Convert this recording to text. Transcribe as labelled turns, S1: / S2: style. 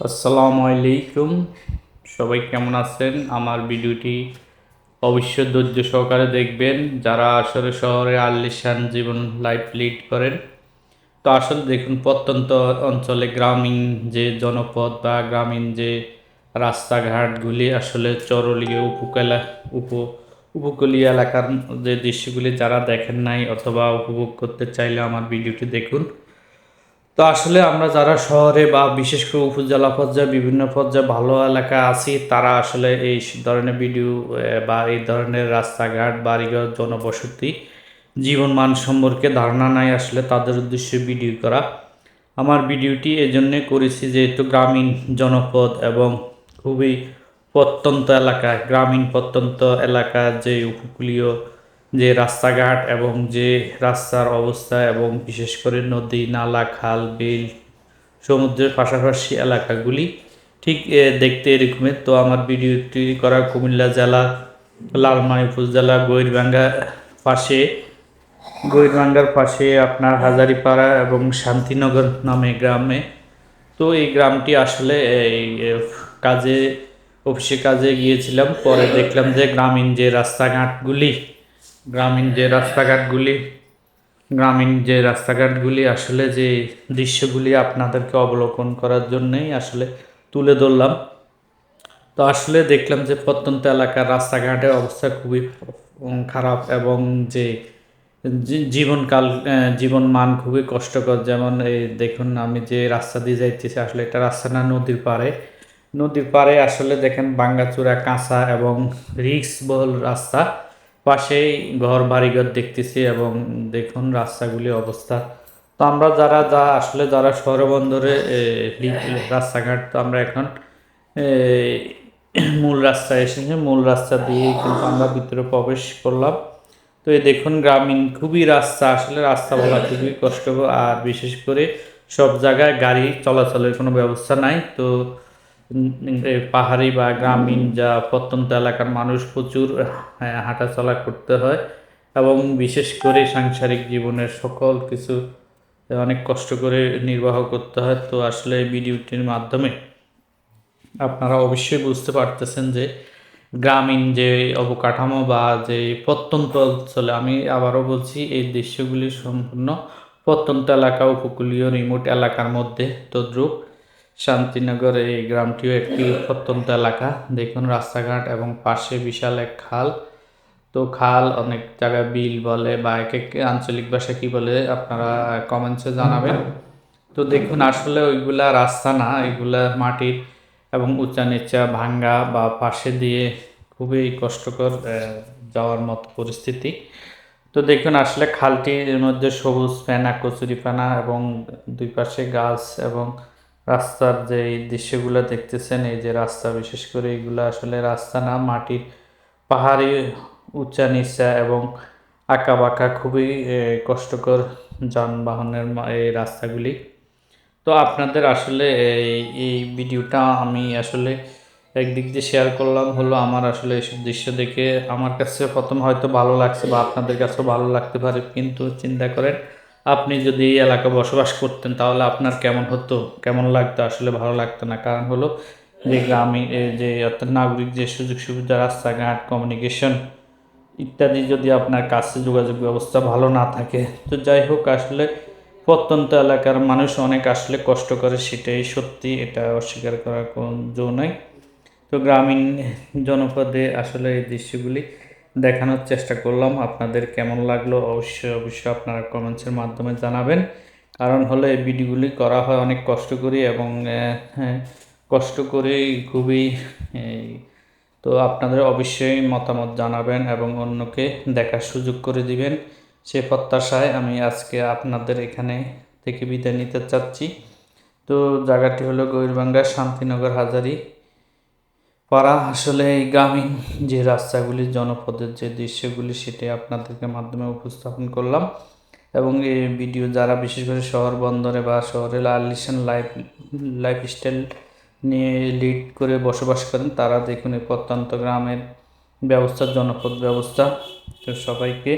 S1: আসসালামু আলাইকুম। সবাই কেমন আছেন? আমার ভিডিওটি অবশ্যই ধৈর্য সহকারে দেখবেন। যারা আসলে শহরে আলিশান জীবন লাইফ লিড করেন, তো আসলে দেখুন, প্রত্যন্ত অঞ্চলে গ্রামীণ যে জনপদ বা গ্রামীণ যে রাস্তাঘাটগুলি আসলে চরলীয় উপকূলা, উপ, উপকূলীয় এলাকার যে দৃশ্যগুলি যারা দেখেন নাই অথবা উপভোগ করতে চাইলে আমার ভিডিওটি দেখুন। তো আসলে আমরা যারা শহরে বা বিশেষ করে উপজেলা পর্যায়ে, বিভিন্ন পর্যায়ে ভালো এলাকা আছি, তারা আসলে এই ধরনের ভিডিও বা এই ধরনের রাস্তাঘাট, বাড়িঘর, জনবসতি, জীবন মান সম্পর্কে ধারণা নাই আসলে তাদের উদ্দেশ্যে ভিডিও করা। আমার ভিডিওটি এই জন্যে করেছি যেহেতু গ্রামীণ জনপদ এবং খুবই প্রত্যন্ত এলাকায় গ্রামীণ প্রত্যন্ত এলাকার যে উপকূলীয় যে রাস্তাঘাট এবং যে রাস্তার অবস্থা এবং বিশেষ করে নদী, নালা, খাল, বিল, সমুদ্রের পাশাপাশি এলাকাগুলি, ঠিক দেখতে এরকমের তো আমার ভিডিওটি করা কুমিল্লা জেলা লালমাই উপজেলা, গৈরবাঙ্গা পাশে, গৈরবাঙ্গার পাশে আপনার হাজারিপাড়া এবং শান্তিনগর নামে গ্রামে। তো এই গ্রামটি আসলে এই কাজে অফিসে কাজে গিয়েছিলাম। পরে দেখলাম যে গ্রামীণ যে রাস্তাঘাটগুলি গ্রামীণ যে রাস্তাঘাটগুলি, গ্রামীণ যে রাস্তাঘাটগুলি, আসলে যে দৃশ্যগুলি আপনাদেরকে অবলোকন করার জন্যই আসলে তুলে ধরলাম। তো আসলে দেখলাম যে প্রত্যন্ত এলাকার রাস্তাঘাটের অবস্থা খুবই খারাপ এবং যে জীবনকাল জীবন মান খুবই কষ্টকর। যেমন এই দেখুন, আমি যে রাস্তা দিয়ে যাইতেছি, আসলে এটা রাস্তা না নদীর পাড়ে। নদীর পাড়ে আসলে দেখেন ভাঙ্গাচুরা, কাঁচা এবং রিক্স বহুল রাস্তা। পাশেই ঘর, বাড়িঘর দেখতেছি এবং দেখুন রাস্তাগুলি অবস্থা। তো আমরা যারা, যা আসলে যারা শহর বন্দরে রাস্তাঘাট, তো আমরা এখন মূল রাস্তায় এসেছি। মূল রাস্তা দিয়ে কিন্তু আমরা ভিতরে প্রবেশ করলাম। তো এই দেখুন গ্রামীণ, খুবই রাস্তা। আসলে রাস্তা বলা খুবই কষ্টকর। আর বিশেষ করে সব জায়গায় গাড়ি চলাচলের কোনো ব্যবস্থা নাই। তো পাহাড়ি বা গ্রামীণ যা প্রত্যন্ত এলাকার মানুষ প্রচুর হ্যাঁ, হাঁটাচলা করতে হয় এবং বিশেষ করে সাংসারিক জীবনের সকল কিছু অনেক কষ্ট করে নির্বাহ করতে হয়। তো আসলে ভিডিওটির মাধ্যমে আপনারা অবশ্যই বুঝতে পারতেছেন যে গ্রামীণ যে অবকাঠামো বা যে প্রত্যন্ত অঞ্চলে আমি আবারও বলছি এই দৃশ্যগুলি সম্পূর্ণ প্রত্যন্ত এলাকা উপকূলীয় রিমোট এলাকার মধ্যে তদ্রূপ। শান্তিনগর এই গ্রামটিও একটি প্রত্যন্ত এলাকা। দেখুন, রাস্তাঘাট এবং পাশে বিশাল এক খাল। তো খাল অনেক জায়গায় বিল বলে বা এক এক আঞ্চলিক ভাষা কি বলে আপনারা কমেন্টসে জানাবেন। তো দেখুন, আসলে ওইগুলা রাস্তা না, এগুলা মাটির এবং উঁচা নিচা ভাঙ্গা বা পাশে দিয়ে খুবই কষ্টকর যাওয়ার মতো পরিস্থিতি। তো দেখুন, আসলে খালটির মধ্যে সবুজ ফেনা কচুরি ফেনা এবং দুই পাশে গাছ এবং রাস্তার যে এই দৃশ্যগুলো দেখতেছেন, এই যে রাস্তা, বিশেষ করে এগুলো আসলে রাস্তা না, মাটির পাহাড়ি উঁচা নিচা এবং আঁকা বাঁকা খুবই কষ্টকর যানবাহনের এই রাস্তাগুলি। তো আপনাদের আসলে এই এই ভিডিওটা আমি আসলে একদিক দিয়ে শেয়ার করলাম, হলো আমার আসলে এইসব দৃশ্য দেখে আমার কাছে প্রথম হয়তো ভালো লাগছে বা আপনাদের কাছেও ভালো লাগতে পারে, কিন্তু চিন্তা করেন আপনি যদি এই এলাকায় বসবাস করতেন, তাহলে আপনার কেমন হতো? কেমন লাগতো? আসলে ভালো লাগতো না। কারণ হলো যে গ্রামীণ যে অর্থাৎ নাগরিক যে সুযোগ সুবিধা রাস্তাঘাট কমিউনিকেশন ইত্যাদি যদি আপনার কাছে যোগাযোগ ব্যবস্থা ভালো না থাকে, তো যাই হোক, আসলে প্রত্যন্ত এলাকার মানুষ অনেক আসলে কষ্ট করে সেটাই সত্যি, এটা অস্বীকার করার কোনো জো নাই। তো গ্রামীণ জনপদে আসলে এই দৃশ্যগুলি দেখানোর চেষ্টা করলাম আপনাদের কেমন লাগল অবশ্যই অবশ্যই আপনারা কমেন্টসের মাধ্যমে জানাবেন। কারণ হলো এই ভিডিওগুলি করা হয় অনেক কষ্ট করি এবং হ্যাঁ, কষ্ট করে খুবই তো আপনাদের অবশ্যই মতামত জানাবেন এবং অন্যকে দেখার সুযোগ করে দিবেন। সে প্রত্যাশায় আমি আজকে আপনাদের এখানে থেকে বিদায় নিতে চাচ্ছি। তো জায়গাটি হলো গৌরবাঙ্গা শান্তিনগর হাজারি। পাড়া আসলে এই গ্রামীণ যে রাস্তাগুলি, জনপদের যে দৃশ্যগুলি, সেটি আপনাদেরকে মাধ্যমে উপস্থাপন করলাম। এবং এই ভিডিও যারা বিশেষ করে শহর বন্দরে বা শহরে আলিশান লাইফ, লাইফস্টাইল নিয়ে লিড করে বসবাস করেন, তারা দেখুন এই প্রত্যন্ত গ্রামের ব্যবস্থা, জনপদ ব্যবস্থা। তো সবাইকে